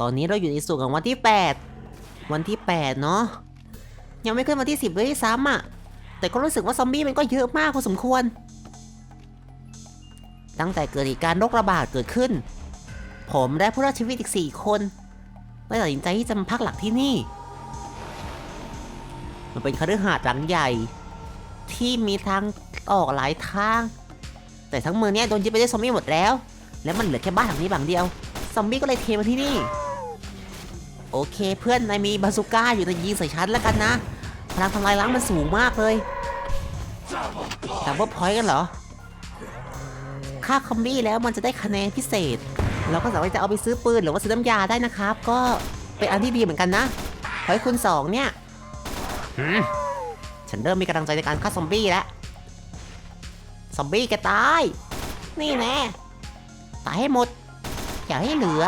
ตอนนี้เราอยู่ในส่วนของวันที่ 8 วันที่ 8 เนาะยังไม่ขึ้นวันที่ 10เลยซ้ำอะ แต่ก็รู้สึกว่าซอมบี้มันก็เยอะมากพอสมควร ตั้งแต่เกิดเหตุการณ์โรคระบาดเกิดขึ้น ผมและผู้รอดชีวิตอีก 4 คนได้ตัดสินใจที่จะมาพักหลักที่นี่ มันเป็นคฤหาสน์หลังใหญ่ ที่มีทางออกหลายทาง แต่ทั้งเมืองเนี้ยโดนยึดไปด้วยซอมบี้หมดแล้ว แล้วมันเหลือแค่บ้านหลังนี้หลังเดียว ซอมบี้ก็เลยเทมาที่นี่ โอเคเพื่อนนายมีบาซูก้าอยู่ในยิงใส่ฉันแล้วกันนะ พลังทำลายล้างมันสูงมากเลยแต่ว่าพอยต์กันเหรอฆ่าคอมบี้แล้วมันจะได้คะแนนพิเศษ เราก็สามารถจะเอาไปซื้อปืนหรือว่าซื้อน้ำยาได้นะครับ ก็เป็นอันที่ดีเหมือนกันนะพอยต์คูณสองเนี่ยฉันเริ่มมีกำลังใจในการฆ่าซอมบี้แล้ว ซอมบี้แกตาย นี่แน่ตายให้หมด อย่าให้เหลือ